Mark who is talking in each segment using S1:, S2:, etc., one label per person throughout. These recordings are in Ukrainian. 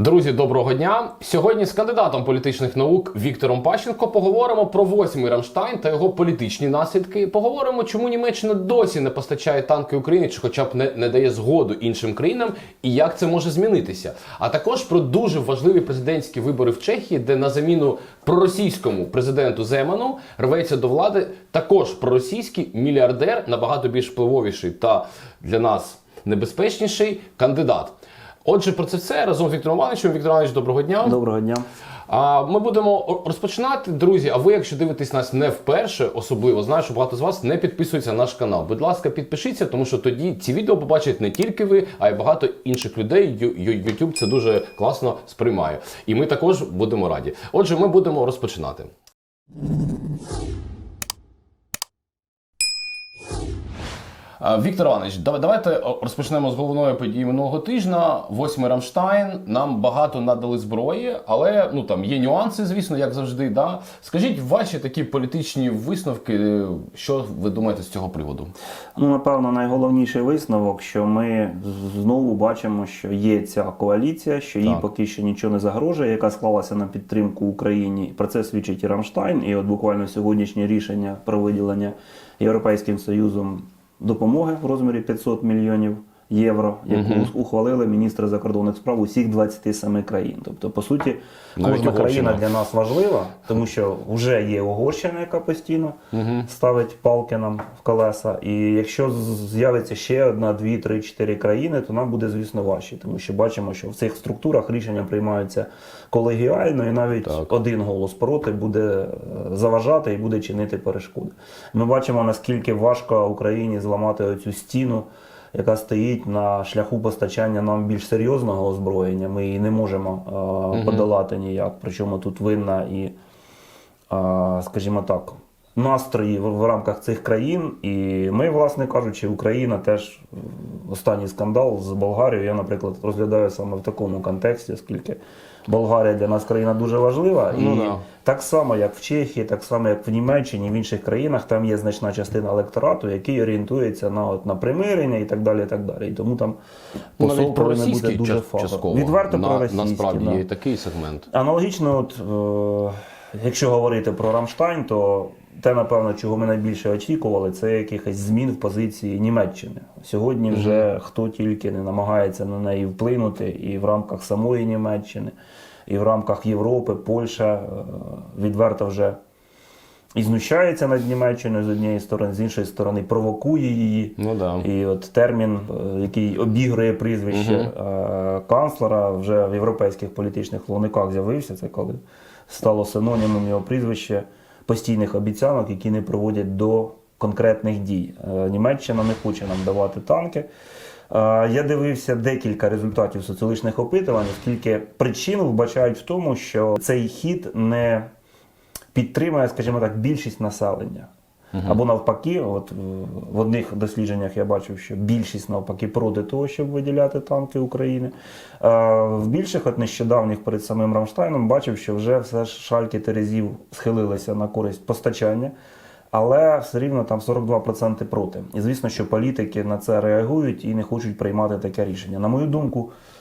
S1: Друзі, доброго дня! Сьогодні з кандидатом політичних наук Віктором Пащенко поговоримо про восьмий Рамштайн та його політичні наслідки. Поговоримо, чому Німеччина досі не постачає танки Україні, чи хоча б не, не дає згоду іншим країнам, і як це може змінитися. А також про дуже важливі президентські вибори в Чехії, де на заміну проросійському президенту Земану рветься до влади також проросійський мільярдер, набагато більш впливовіший та для нас небезпечніший кандидат. Отже, про це все разом з Віктором Івановичем. Віктор Іванович, доброго дня.
S2: Доброго дня.
S1: А ми будемо розпочинати, друзі. А ви, якщо дивитесь нас не вперше, особливо знаю, що багато з вас не підписуються на наш канал. Будь ласка, підпишіться, тому що тоді ці відео побачать не тільки ви, а й багато інших людей. YouTube це дуже класно сприймає. І ми також будемо раді. Отже, ми будемо розпочинати. Віктор Іванович, давай- давайте розпочнемо з головної події минулого тижня. Восьмий Рамштайн. Нам багато надали зброї, але ну там є нюанси, звісно, як завжди. Да? Скажіть ваші такі політичні висновки, що ви думаєте з цього приводу?
S2: Ну, напевно, найголовніший висновок, що ми знову бачимо, що є ця коаліція, що їй
S1: Так.
S2: поки що нічого не загрожує, яка склалася на підтримку Україні. Про це свідчить і Рамштайн. І от буквально сьогоднішнє рішення про виділення Європейським Союзом допомоги в розмірі 500 мільйонів євро, яку
S1: Мгм.
S2: ухвалили міністри закордонних справ усіх 27 країн. Тобто, по суті,
S1: Навіть
S2: кожна країна для нас важлива, тому що вже є Угорщина, яка постійно
S1: Угу.
S2: ставить палки нам в колеса. І якщо з'явиться ще одна, дві, три, чотири країни, то нам буде, звісно, важче, тому що бачимо, що в цих структурах рішення приймаються колегіально, і навіть
S1: Так.
S2: один голос проти буде е, заважати і буде чинити перешкоди. Ми бачимо, наскільки важко Україні зламати оцю стіну. Яка стоїть на шляху постачання нам більш серйозного озброєння, ми її не можемо е,
S1: Мгм.
S2: подолати ніяк. Причому тут винна і а, скажімо так, настрої в, в рамках цих країн. І ми, власне кажучи, Україна теж останній скандал з Болгарією. Я, наприклад, розглядаю саме в такому контексті, оскільки Болгарія для нас країна дуже важлива.
S1: Ну
S2: і
S1: да.
S2: так само, як в Чехії, так само, як в Німеччині, в інших країнах, там є значна частина електорату, який орієнтується на, от, на примирення і так далі. І так далі. І тому там посол повинен бути дуже
S1: ча-
S2: Відверто
S1: На-
S2: проросійський.
S1: насправді
S2: да.
S1: є такий сегмент.
S2: Аналогічно, от, е, якщо говорити про Рамштайн, то те, напевно, чого ми найбільше очікували, це якихось змін в позиції Німеччини. Сьогодні вже хто тільки не намагається на неї вплинути, і в рамках самої Німеччини, і в рамках Європи, Польща е, відверто вже і знущається над Німеччиною з однієї сторони, з іншої сторони провокує її.
S1: Ну да.
S2: І от термін, е, який обігрує прізвище е, канцлера, вже в європейських політичних словниках з'явився. Це коли стало синонімом його прізвище постійних обіцянок, які не проводять до конкретних дій. Е, Німеччина не хоче нам давати танки. Е, Я дивився декілька результатів соціологічних опитувань, оскільки причину вбачають в тому, що цей хід не підтримує, скажімо так, більшість населення. Або навпаки, от е, в одних дослідженнях я бачив, що більшість навпаки проти того, щоб виділяти танки України. А в більших, от нещодавніх перед самим Рамштайном, бачив, що вже все ж шальки терезів схилилися на користь постачання, але все рівно там 42% проти. І звісно, що політики на це реагують і не хочуть приймати таке рішення. На мою думку, е,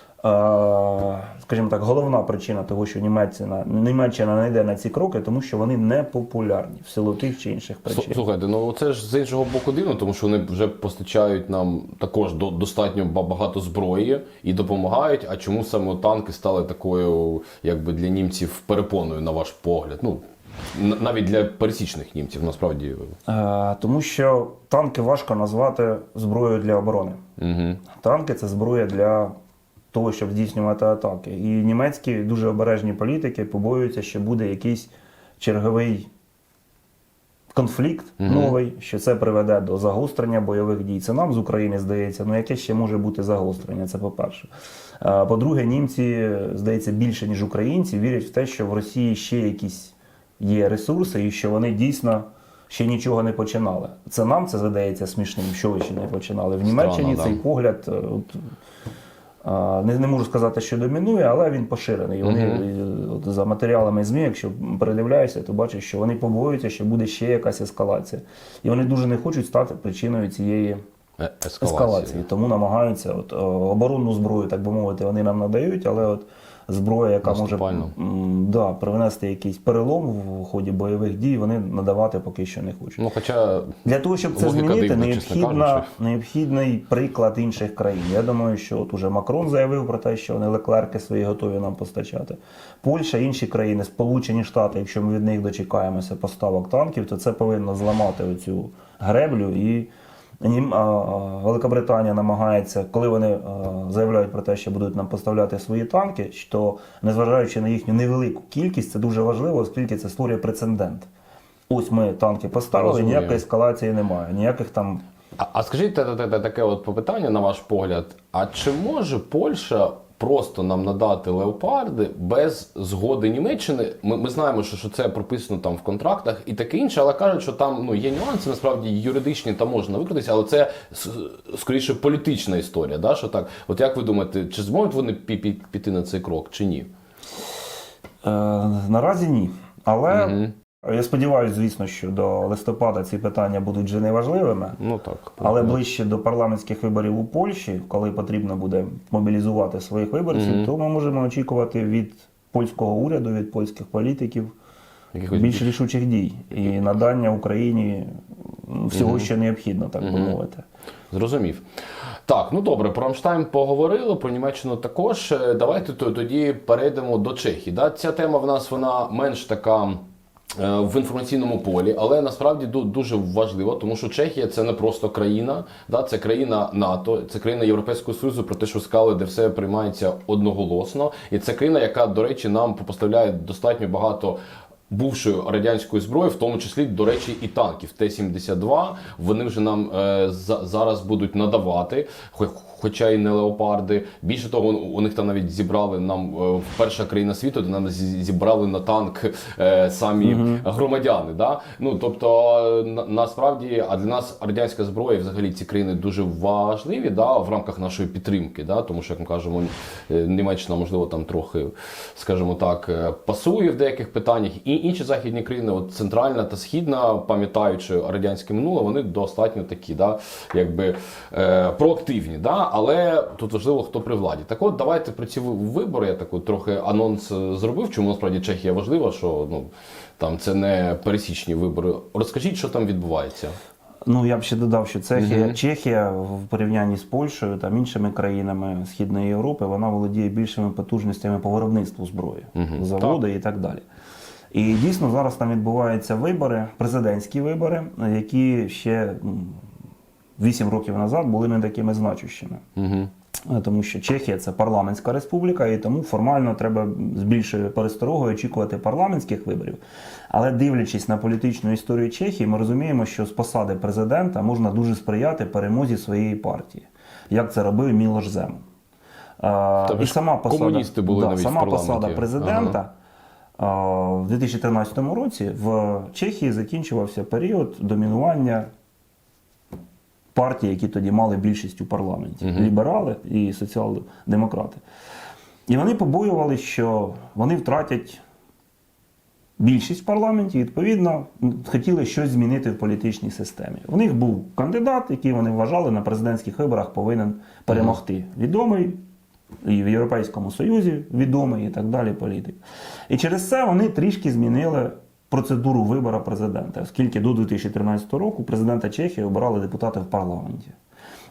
S2: скажімо так, головна причина того, що Німеччина, Німеччина не йде на ці кроки, тому що вони не популярні в силу тих чи інших причин.
S1: Слухайте, ну це ж з іншого боку дивно, тому що вони вже постачають нам також до, достатньо багато зброї і допомагають. А чому саме танки стали такою, якби для німців перепоною, на ваш погляд? Ну навіть для пересічних німців, насправді.
S2: Е, тому що танки важко назвати зброєю для оборони.
S1: Угу.
S2: Танки це зброя для того, щоб здійснювати атаки. І німецькі дуже обережні політики побоюються, що буде якийсь черговий конфлікт
S1: Мгм.
S2: новий, що це приведе до загострення бойових дій. Це нам з України здається, ну яке ще може бути загострення, це по-перше. Е, По-друге, німці, здається, більше, ніж українці, вірять в те, що в Росії ще якісь є ресурси, і що вони дійсно ще нічого не починали. Це нам це здається смішним, що ви ще не починали. В Німеччині
S1: да.
S2: цей погляд. е, От, а, не, не можу сказати, що домінує, але він поширений. Вони е, от, за матеріалами ЗМІ, якщо передивляюся, то бачиш, що вони побоюються, що буде ще якась ескалація. І вони дуже не хочуть стати причиною цієї
S1: Е, Ескалації.
S2: ескалації. Тому намагаються от, е, оборонну зброю, так би мовити, вони нам надають, але от зброя, яка може м, да, привнести якийсь перелом в ході бойових дій, вони надавати поки що не хочуть.
S1: Ну, хоча
S2: Для того, щоб це
S1: Логіка
S2: змінити,
S1: дивна, чесно
S2: необхідна,
S1: кажучи.
S2: необхідний приклад інших країн. Я думаю, що от уже Макрон заявив про те, що вони леклерки свої готові нам постачати. Польща, інші країни, Сполучені Штати, якщо ми від них дочекаємося поставок танків, то це повинно зламати оцю греблю. І Великобританія намагається, коли вони заявляють про те, що будуть нам поставляти свої танки, що незважаючи на їхню невелику кількість, це дуже важливо, оскільки це створює прецедент. Ось ми танки поставили,
S1: Розумію.
S2: ніякої ескалації немає, ніяких там.
S1: А, а скажіть та- та- та- таке от попитання, на ваш погляд: а чи може Польща просто нам надати леопарди без згоди Німеччини? Ми, ми знаємо, що, що це прописано там в контрактах і таке інше, але кажуть, що там ну є нюанси, насправді юридичні там можна викритися, але це скоріше політична історія. Да? Що так, от як ви думаєте, чи зможуть вони пі- пі- піти на цей крок, чи ні?
S2: Е, наразі ні. Але я сподіваюся, звісно, що до листопада ці питання будуть вже неважливими.
S1: Ну так.
S2: Але ближче до парламентських виборів у Польщі, коли потрібно буде мобілізувати своїх виборців, то ми можемо очікувати від польського уряду, від польських політиків
S1: Якихось
S2: більш рішучих дій і надання Україні м, всього, що необхідно, так би мовити.
S1: Зрозумів. Так, ну добре, про Рамштайн поговорили, про Німеччину також. Е, Давайте то- тоді перейдемо до Чехії. Да? Ця тема в нас вона менш така. Е, В інформаційному полі, але насправді ду- дуже важливо, тому що Чехія це не просто країна, да, це країна НАТО, це країна Європейського Союзу, про те, що сказали, де все приймається одноголосно. І це країна, яка, до речі, нам поставляє достатньо багато бувшої радянської зброї, в тому числі, до речі, і танків Т-72. Вони вже нам е, за, зараз будуть надавати, хоча й не леопарди. Більше того, у них там навіть зібрали нам е, перша країна світу, де нам зібрали на танк е, самі громадяни. Да? Ну тобто, е, на, насправді, а для нас радянська зброя, і взагалі ці країни дуже важливі да, в рамках нашої підтримки. Да? Тому що, як ми кажемо, Німеччина, можливо, там трохи, скажімо так, пасує в деяких питаннях. І інші західні країни, от центральна та східна, пам'ятаючи радянське минуле, вони достатньо такі, да, якби е, проактивні. Да? Але тут важливо, хто при владі. Так от, давайте про ці вибори. Я таку трохи анонс е, зробив, чому насправді Чехія важлива, що ну там це не пересічні вибори. Розкажіть, що там відбувається.
S2: Ну, я б ще додав, що Чехія, Чехія в порівнянні з Польщею та іншими країнами Східної Європи, вона володіє більшими потужностями по виробництву зброї, заводи і так далі. І дійсно зараз там відбуваються вибори, президентські вибори, які ще 8 років назад були не такими значущими.
S1: Угу.
S2: Тому що Чехія це парламентська республіка, і тому формально треба з більшою пересторогою очікувати парламентських виборів. Але дивлячись на політичну історію Чехії, ми розуміємо, що з посади президента можна дуже сприяти перемозі своєї партії, як це робив Мілош Земан. Е, І сама посада,
S1: комуністи були навіть
S2: сама посада президента. е, В 2013 році в Чехії закінчувався період домінування партій, які тоді мали більшість у парламенті ліберали і соціал-демократи. І вони побоювалися, що вони втратять більшість в парламенті, відповідно, хотіли щось змінити в політичній системі. У них був кандидат, який вони вважали на президентських виборах повинен перемогти. Відомий і в Європейському Союзі відомий і так далі політик. І через це вони трішки змінили процедуру вибору президента, оскільки до 2013 року президента Чехії обирали депутати в парламенті.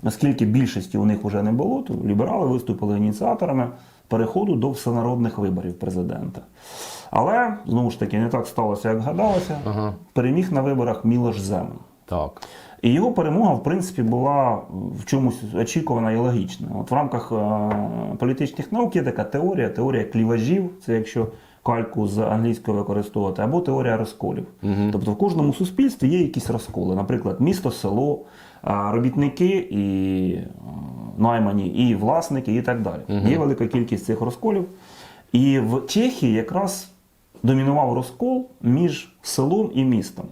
S2: Оскільки більшості у них вже не було, то ліберали виступили ініціаторами переходу до всенародних виборів президента. Але знову ж таки не так сталося, як гадалося.
S1: Ага.
S2: Переміг на виборах Мілош Земан.
S1: Так.
S2: І його перемога, в принципі, була в чомусь очікувана і логічна. От в рамках е, політичних наук є така теорія, теорія кліважів, це якщо кальку з англійської використовувати, або теорія розколів. Тобто в кожному суспільстві є якісь розколи. Наприклад, місто, село, робітники і наймані, і власники, і так далі. Є велика кількість цих розколів. І в Чехії якраз домінував розкол між селом і містом.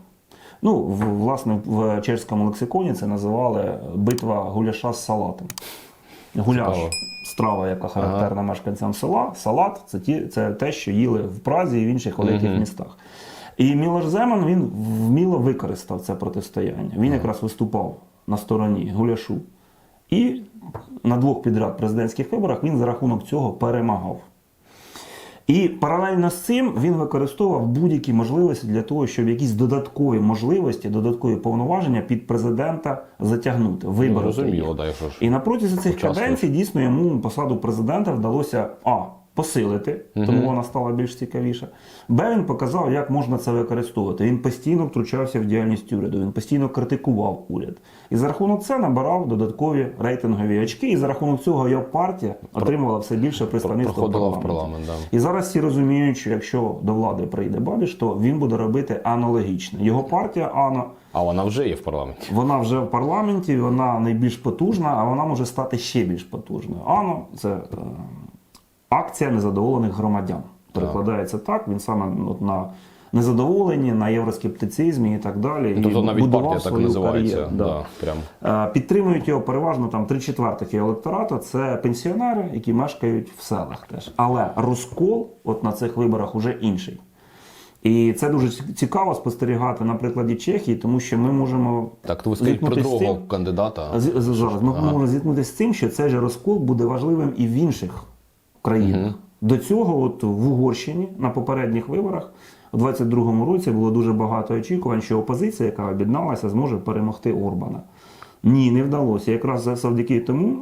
S2: Ну, в- власне, в чешському лексиконі це називали битва гуляша з салатом. Гуляш. Страва, яка характерна мешканцям села. Салат це, ті, це те, що їли в Празі і в інших великих містах. І Мілош Земан він вміло використав це протистояння. Він якраз виступав на стороні гуляшу. І на двох підряд президентських виборах він за рахунок цього перемагав. І паралельно з цим він використовував будь-які можливості для того, щоб якісь додаткові можливості, додаткові повноваження під президента затягнути,
S1: Ну, розуміло,
S2: їх.
S1: да, якщо ж.
S2: І на протязі цих каденцій дійсно йому посаду президента вдалося а. Посилити, тому вона стала більш цікавіша. Б. Він показав, як можна це використовувати. Він постійно втручався в діяльність уряду, він постійно критикував уряд. І за рахунок це набирав додаткові рейтингові очки. І за рахунок цього його партія отримувала все більше представництва в
S1: Проходила в
S2: парламенті.
S1: парламент, да.
S2: І зараз всі розуміють, що якщо до влади прийде Бабіш, то він буде робити аналогічно. Його партія АНО,
S1: А вона вже є в парламенті.
S2: вона вже в парламенті, вона найбільш потужна, а вона може стати ще більш потужною. АНО це е, акція незадоволених громадян. Перекладається так. Він саме от на незадоволенні, на євроскептицизмі і так далі.
S1: Ну, Тобто навіть
S2: будував
S1: партія так називається.
S2: кар'єру.
S1: Да. прям.
S2: Е, Підтримують його переважно там три четвертих електорату. Це пенсіонери, які мешкають в селах теж. Але розкол от на цих виборах уже інший. І це дуже цікаво спостерігати на прикладі Чехії, тому що ми можемо
S1: Так, то ви скажіть про другого
S2: цим-
S1: кандидата.
S2: з- зараз ми можемо зіткнутися з тим, що цей же розкол буде важливим і в інших країнах. До цього, от в Угорщині на попередніх виборах у 22-му році було дуже багато очікувань, що опозиція, яка об'єдналася, зможе перемогти Орбана. Ні, не вдалося. Якраз завдяки тому,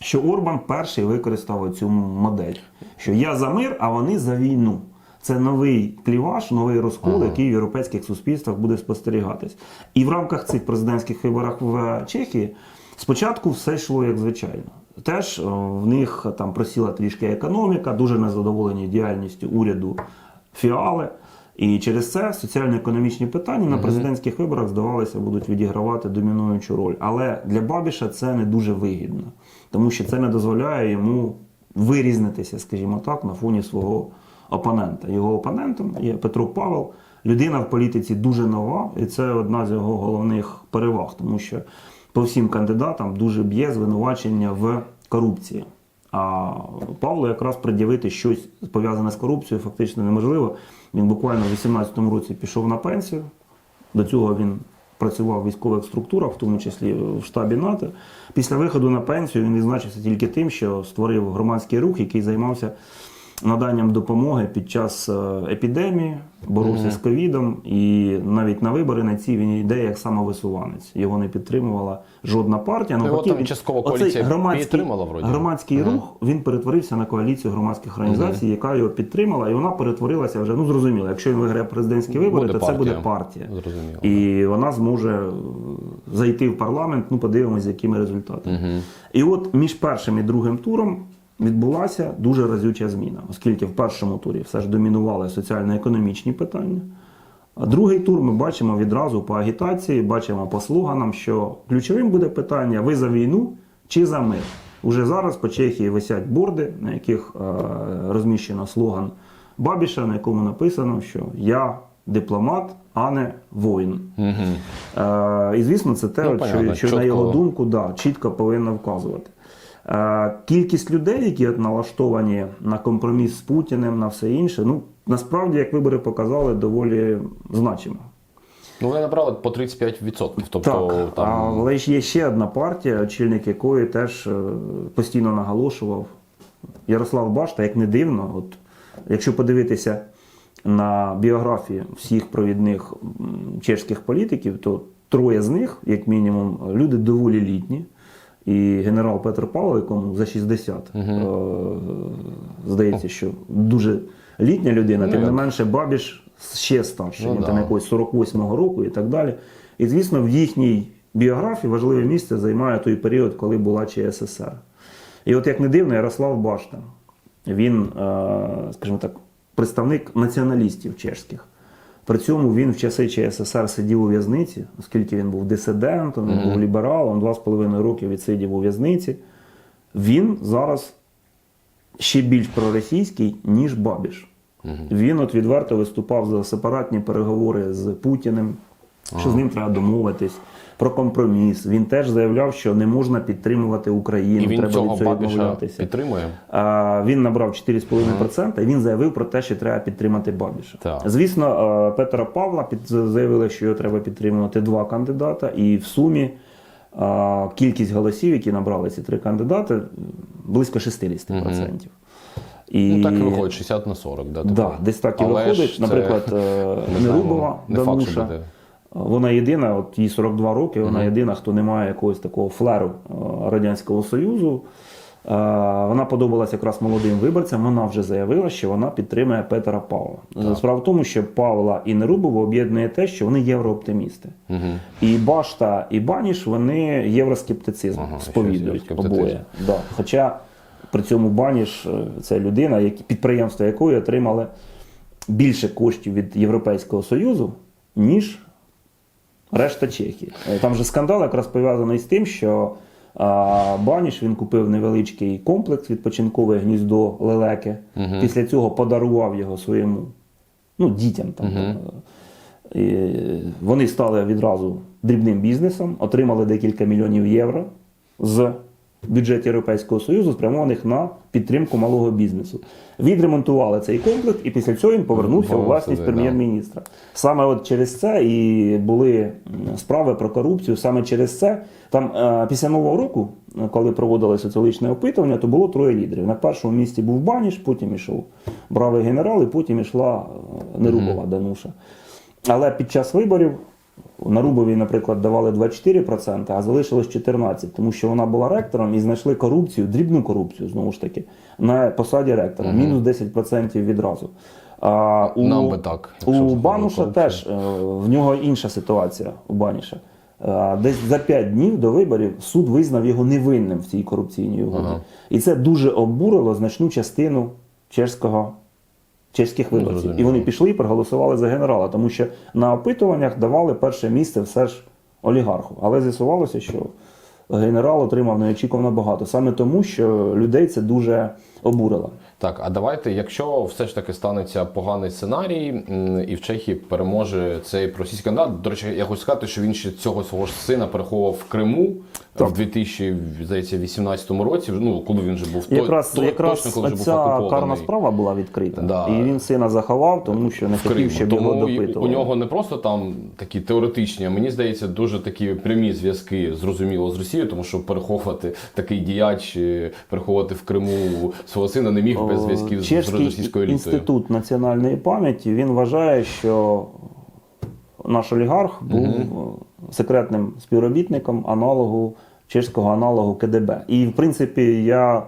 S2: що Орбан перший використав цю модель, що я за мир, а вони за війну. Це новий кліваш, новий розкол, який в європейських суспільствах буде спостерігатись. І в рамках цих президентських виборах в Чехії спочатку все йшло як звичайно. Теж в них там просіла трішки економіка, дуже незадоволені діяльністю уряду фіали. І через це соціально-економічні питання на президентських виборах, здавалося, будуть відігравати домінуючу роль. Але для Бабіша це не дуже вигідно, тому що це не дозволяє йому вирізнитися, скажімо так, на фоні свого опонента. Його опонентом є Петро Павел, людина в політиці дуже нова, і це одна з його головних переваг, тому що по всім кандидатам дуже б'є звинувачення в корупції. А Павлу якраз пред'явити щось пов'язане з корупцією фактично неможливо. Він буквально в 18-му році пішов на пенсію. До цього він працював в військових структурах, в тому числі в штабі НАТО. Після виходу на пенсію він відзначився тільки тим, що створив громадський рух, який займався наданням допомоги під час е, епідемії, боровся з ковідом, і навіть на вибори на ці він йде як самовисуванець. Його не підтримувала жодна партія.
S1: Ну, його там
S2: він-
S1: частково
S2: оцей
S1: коаліція
S2: громадський,
S1: підтримала, вроді.
S2: громадський рух він перетворився на коаліцію громадських організацій, яка його підтримала, і вона перетворилася вже. Ну зрозуміло, якщо він виграє президентські вибори,
S1: Буде
S2: то це буде
S1: партія.
S2: партія.
S1: Зрозуміло.
S2: І вона зможе е, зайти в парламент. Ну, подивимося, з якими результатами. І от між першим і другим туром відбулася дуже разюча зміна, оскільки в першому турі все ж домінували соціально-економічні питання. А другий тур ми бачимо відразу по агітації, бачимо по слуганам, що ключовим буде питання: ви за війну чи за мир? Уже зараз по Чехії висять борди, на яких е, розміщено слоган Бабіша, на якому написано, що я дипломат, а не воїн. Е, і звісно, це те,
S1: Ну, понятно,
S2: що, що на його думку да, чітко повинно вказувати. Е, Кількість людей, які от налаштовані на компроміс з Путіним, на все інше, ну насправді, як вибори показали, доволі значимо.
S1: Ну, вони набрали по 35%. Тобто
S2: Так,
S1: там.
S2: але ж є ще одна партія, очільник якої теж е, постійно наголошував Ярослав Башта, як не дивно, от, якщо подивитися на біографії всіх провідних чешських політиків, то троє з них, як мінімум, люди доволі літні. І генерал Петр Павло, якому за 60, е, здається, що дуже літня людина,
S1: Ну,
S2: тим не менше Бабіш ще старший,
S1: Ну,
S2: він
S1: да.
S2: там якогось 48-го року і так далі. І звісно, в їхній біографії важливе місце займає той період, коли була ЧССР. І от як не дивно, Ярослав Башта, він, е, скажімо так, представник націоналістів чешських. При цьому він в часи ЧССР сидів у в'язниці, оскільки він був дисидентом, він був лібералом, два з половиною роки відсидів у в'язниці. Він зараз ще більш проросійський, ніж Бабіш. Він от відверто виступав за сепаратні переговори з Путіним, що з ним треба домовитись про компроміс. Він теж заявляв, що не можна підтримувати Україну,
S1: І він
S2: треба
S1: цього
S2: від цього відмовлятися.
S1: підтримує.
S2: А, Він набрав 4,5% і він заявив про те, що треба підтримати Бабіша.
S1: Так.
S2: Звісно, е, Петра Павла під, заявили, що його треба підтримувати два кандидата, і в сумі е, кількість голосів, які набрали ці три кандидати, близько 60%. І...
S1: Ну так і виходить 60 на 40, да?
S2: Да,
S1: типу.
S2: десь так і
S1: Але
S2: виходить.
S1: це,
S2: Наприклад, е,
S1: не знаємо,
S2: Нерубова
S1: не факт,
S2: Дануша.
S1: буде.
S2: Вона єдина, от їй 42 роки, вона
S1: Мгм.
S2: єдина, хто не має якогось такого флеру е, Радянського Союзу. Е, Вона подобалася якраз молодим виборцям. Вона вже заявила, що вона підтримує Петера Павла.
S1: Так.
S2: Справа в тому, що Павла і Нерубова об'єднує те, що вони єврооптимісти.
S1: Мгм.
S2: І Башта, і Баніш вони євроскептицизм
S1: Ага,
S2: сповідують обоє. Да. Хоча при цьому Баніш е, це людина, які, підприємства якої отримали більше коштів від Європейського Союзу, ніж решта Чехії. Е, Там же скандал якраз пов'язаний з тим, що а, Баніш він купив невеличкий комплекс відпочинкове гніздо лелеки.
S1: Угу.
S2: Після цього подарував його своєму ну, дітям. Там, е, і вони стали відразу дрібним бізнесом, отримали декілька мільйонів євро з бюджету Європейського Союзу, спрямованих на підтримку малого бізнесу. Відремонтували цей комплекс, і після цього він повернувся у власність прем'єр-міністра. Саме от через це і були справи про корупцію. Саме через це там е, після нового року, е, коли проводили соціологічне опитування, то було троє лідерів. На першому місці був Баніш, потім ішов бравий генерал, і потім ішла е, Нерубова Дануша. Але під час виборів на Рубові, наприклад, давали 24%, а залишилось 14%, тому що вона була ректором і знайшли корупцію, дрібну корупцію, знову ж таки, на посаді ректора.
S1: Мгм.
S2: Мінус 10% відразу. А, у,
S1: Нам би так.
S2: у Бануша
S1: корупція.
S2: теж е, в нього інша ситуація у Баніша. Е, Десь за 5 днів до виборів суд визнав його невинним в цій корупційній угоді.
S1: Ага.
S2: І це дуже обурило значну частину чеського, чеських
S1: Ну,
S2: виборців. І вони пішли і проголосували за генерала, тому що на опитуваннях давали перше місце все ж олігарху. Але з'ясувалося, що генерал отримав неочікувано багато. Саме тому, що людей це дуже обурило.
S1: Так, а давайте, якщо все ж таки станеться поганий сценарій, і в Чехії переможе цей російський кандидат. До речі, я хочу сказати, що він ще цього свого ж сина переховував в Криму
S2: Так.
S1: в 2018 році. Ну коли він вже був
S2: Якраз,
S1: то-
S2: якраз
S1: точно, коли вже був
S2: карна справа була відкрита.
S1: Да.
S2: І він сина заховав, тому що не хотів, щоб його допитували.
S1: у нього не просто там такі теоретичні, а мені здається, дуже такі прямі зв'язки зрозуміло з Росією, тому що переховувати такий діяч, е, переховувати в Криму свого сина не міг без
S2: О,
S1: зв'язків з російською елітою.
S2: інститут національної пам'яті він вважає, що наш олігарх був е, секретним співробітником аналогу чеського аналогу КДБ. І в принципі я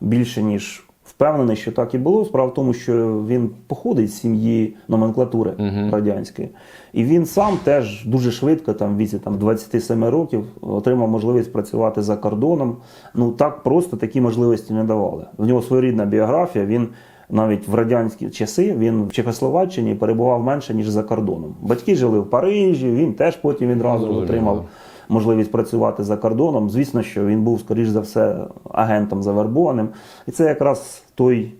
S2: більше ніж впевнений, що так і було. Справа в тому, що він походить з сім'ї номенклатури
S1: Мгм.
S2: радянської, і він сам теж дуже швидко, там в віці там 27 років, отримав можливість працювати за кордоном. Ну так просто такі можливості не давали. В нього своєрідна біографія. Він навіть в радянські часи він в Чехословаччині перебував менше ніж за кордоном. Батьки жили в Парижі. Він теж потім відразу
S1: Зрозуміло.
S2: отримав можливість працювати за кордоном. Звісно, що він був, скоріш за все, агентом завербованим. І це якраз той.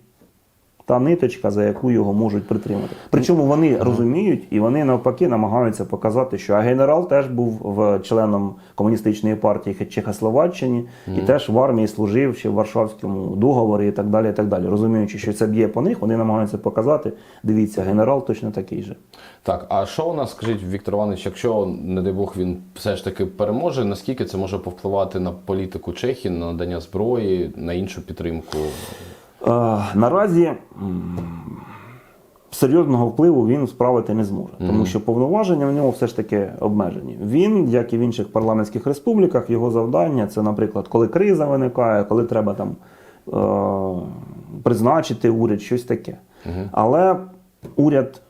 S2: Та ниточка, за яку його можуть притримати. Причому вони розуміють і вони навпаки намагаються показати, що а генерал теж був в членом комуністичної партії Чехословаччини і теж в армії служив ще в Варшавському договорі і так далі. і так далі. Розуміючи, що це б'є по них, вони намагаються показати. Дивіться, генерал точно такий же.
S1: Так, а що у нас, скажіть, Віктор Іванович, якщо, не дай Бог, він все ж таки переможе, наскільки це може повпливати на політику Чехії, на надання зброї, на іншу підтримку?
S2: Е, наразі серйозного впливу він справити не зможе, тому що повноваження в нього все ж таки обмежені. Він, як і в інших парламентських республіках, його завдання це, наприклад, коли криза виникає, коли треба там е, призначити уряд, щось таке. Але уряд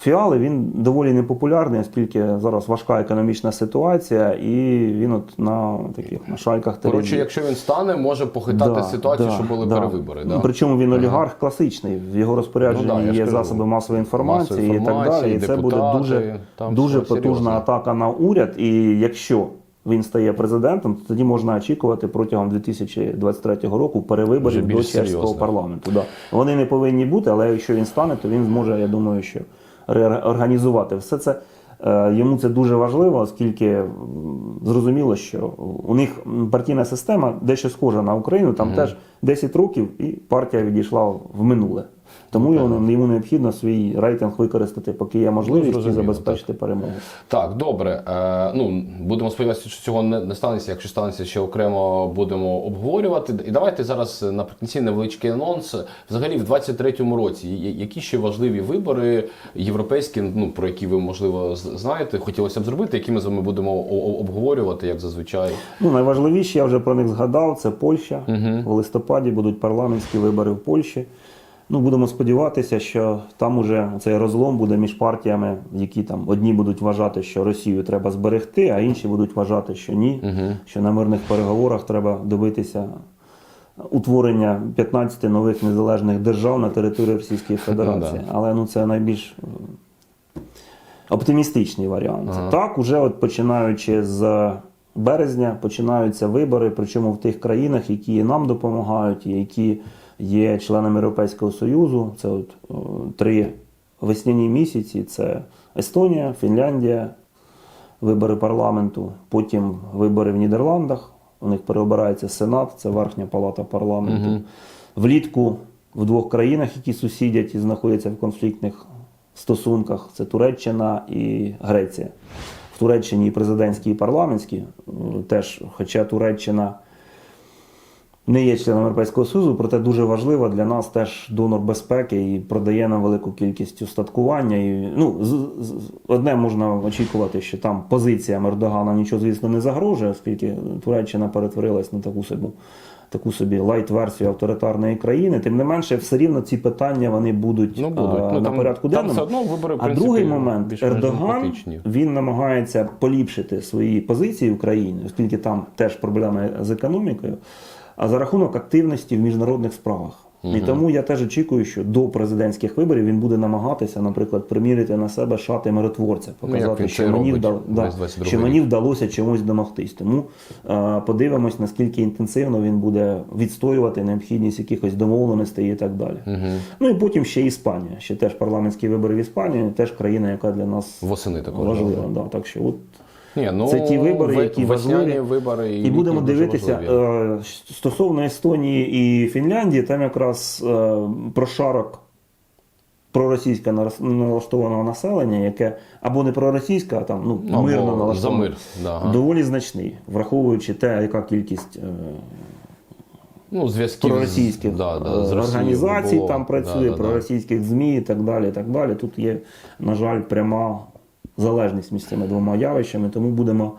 S2: Фіали він доволі непопулярний, оскільки зараз важка економічна ситуація, і він от на таких на шальках
S1: Коротше, якщо він стане, може похитати ситуацію, що були перевибори. Да?
S2: Причому він олігарх класичний. В його розпорядженні
S1: Ну да,
S2: є засоби масової інформації
S1: Масової
S2: і так далі. І це буде дуже,
S1: там
S2: дуже потужна
S1: серйозно.
S2: атака на уряд. І якщо він стає президентом, то тоді можна очікувати протягом 2023 року перевиборів до чеського парламенту. Да. Вони не повинні бути, але якщо він стане, то він зможе, я думаю, що реорганізувати все це. Е, Йому це дуже важливо, оскільки зрозуміло, що у них партійна система дещо схожа на Україну. Там теж 10 років і партія відійшла в минуле. Тому йому, йому необхідно свій рейтинг використати, поки є можливість, і забезпечити перемогу.
S1: Так, добре. Е, ну, будемо сподіватися, що цього не, не станеться. Якщо станеться, ще окремо будемо обговорювати. І давайте зараз наприкінці невеличкий анонс. Взагалі, в 23-му році, які ще важливі вибори європейські, ну про які ви можливо знаєте, хотілося б зробити, які ми з вами будемо обговорювати, як зазвичай.
S2: Ну, найважливіші, я вже про них згадав, це Польща. В листопаді будуть парламентські вибори в Польщі. Ну, будемо сподіватися, що там уже цей розлом буде між партіями, які там одні будуть вважати, що Росію треба зберегти, а інші будуть вважати, що ні, що на мирних переговорах треба добитися утворення 15 нових незалежних держав на території Російської Федерації.
S1: да.
S2: Але ну, це найбільш оптимістичний варіант. Так, уже от починаючи з березня починаються вибори, причому в тих країнах, які нам допомагають, і які є членами Європейського Союзу. Це от три весняні місяці: це Естонія, Фінляндія, вибори парламенту, потім вибори в Нідерландах. У них переобирається Сенат, це верхня палата парламенту. Влітку в двох країнах, які сусідять і знаходяться в конфліктних стосунках, це Туреччина і Греція. В Туреччині і президентські, і парламентські, е, теж, хоча Туреччина не є членом Європейського Союзу, проте дуже важлива для нас теж донор безпеки і продає нам велику кількість устаткування. І, ну, з, з, одне можна очікувати, що там позиція Ердогана нічого, звісно, не загрожує, оскільки Туреччина перетворилась на таку собі, таку собі лайт-версію авторитарної країни. Тим не менше, все рівно ці питання вони будуть,
S1: Ну, будуть.
S2: а,
S1: Ну,
S2: на
S1: там-
S2: порядку
S1: там все одно вибори, в
S2: а
S1: принципі,
S2: другий момент Ердоган він намагається поліпшити свої позиції України, оскільки там теж проблеми з економікою, а за рахунок активності в міжнародних справах. І тому я теж очікую, що до президентських виборів він буде намагатися, наприклад, примірити на себе шати миротворця,
S1: Ну,
S2: показати,
S1: він
S2: що, мені,
S1: робить
S2: вдал- да, що мені вдалося чомусь домогтись. Тому е, подивимось, наскільки інтенсивно він буде відстоювати необхідність якихось домовленостей і так далі. Ну і потім ще Іспанія. Ще теж парламентські вибори в Іспанії, теж країна, яка для нас
S1: Восени також.
S2: важлива. Да. Так що от
S1: Ні, ну,
S2: це ті вибори, які важливі.
S1: вибори і,
S2: І будемо дивитися
S1: важливі.
S2: е, стосовно Естонії і Фінляндії, там якраз е, прошарок проросійсько нарос- налаштованого населення, яке або не проросійське, а там ну,
S1: Або
S2: мирно налаштоване,
S1: мир, да,
S2: доволі значний, враховуючи те, яка кількість. е,
S1: ну, зв'язків
S2: проросійських
S1: да, да, з
S2: організацій
S1: було.
S2: там працює,
S1: Да, да, да.
S2: проросійських ЗМІ і так далі. і так далі. Тут є, на жаль, пряма залежність між цими двома явищами, тому будемо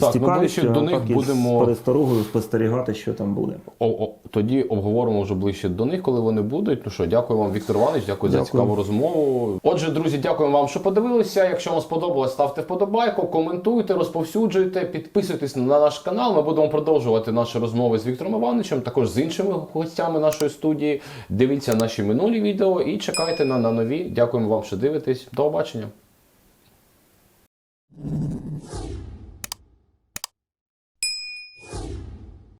S1: Так, ми ближче до них будемо-
S2: пересторогою спостерігати, що там буде.
S1: О, о, тоді обговоримо вже ближче до них, коли вони будуть. Ну що, дякую вам, Віктор Іванович, дякую, за цікаву розмову. Отже, друзі, дякуємо вам, що подивилися. Якщо вам сподобалось, ставте вподобайку, коментуйте, розповсюджуйте, підписуйтесь на наш канал. Ми будемо продовжувати наші розмови з Віктором Івановичем, також з іншими гостями нашої студії. Дивіться наші минулі відео і чекайте на, на нові. Дякуємо вам, що дивитесь. До побачення.